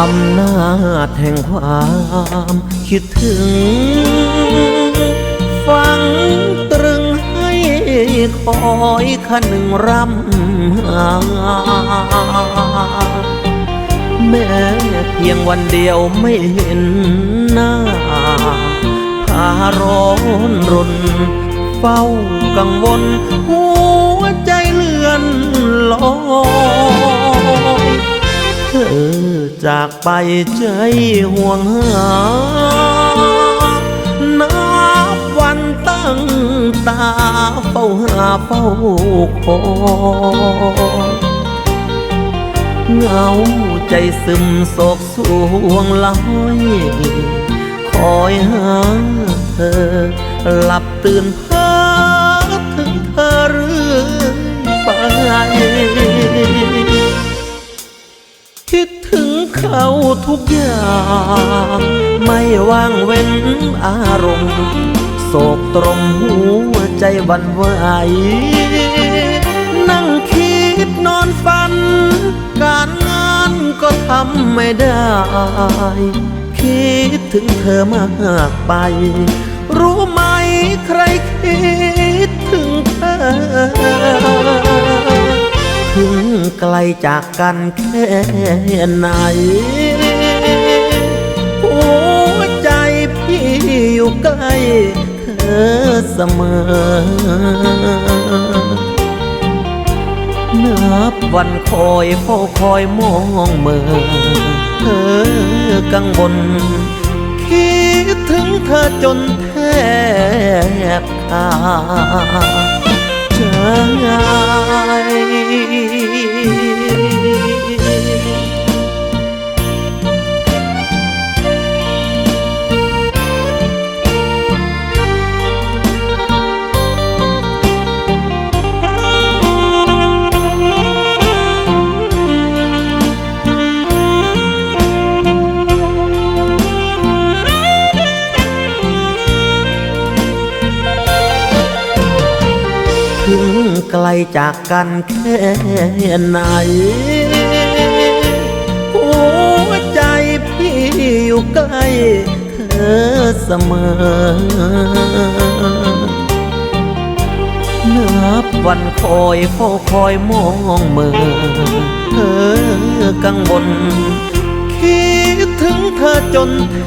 อำนาจแห่งความคิดถึง ฟังตรึงให้คอยคันหนึ่งรำหาแม้เพียงวันเดียวไม่เห็นหน้าพาร้อนรน เฝ้ากังวล หัวใจเลื่อนลอย จากไปใจห่วงหา นับวันตั้งตาเฝ้าหาเฝ้าคอยเหงาใจซึมโศกสวงลอยคอยหาเธอ หลับตื่นเพ้อ เขาทุกอย่าง ไม่ว่างเว้นอารมณ์โศกตรมหัวใจวันไหวนั่งคิดนอนฝัน การงานก็ทำไม่ได้ คิดถึงเธอมากไป รู้ไหมใครคิดถึงเธอ ไกลจากกันแค่ไหน หัวใจพี่อยู่ใกล้เธอเสมอ นับวันคอยเฝ้าคอยมองเมื่อเธอกังวลคิดถึงเธอจนแทบขาดใจ ถึงไกลจากกันแค่ไหน หัวใจพี่อยู่ใกล้เธอเสมอนับวันคอยเฝ้าคอยมองเมือเธอกังวลคิดถึงเธอจนแท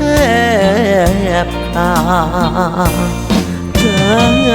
บขาด ใจ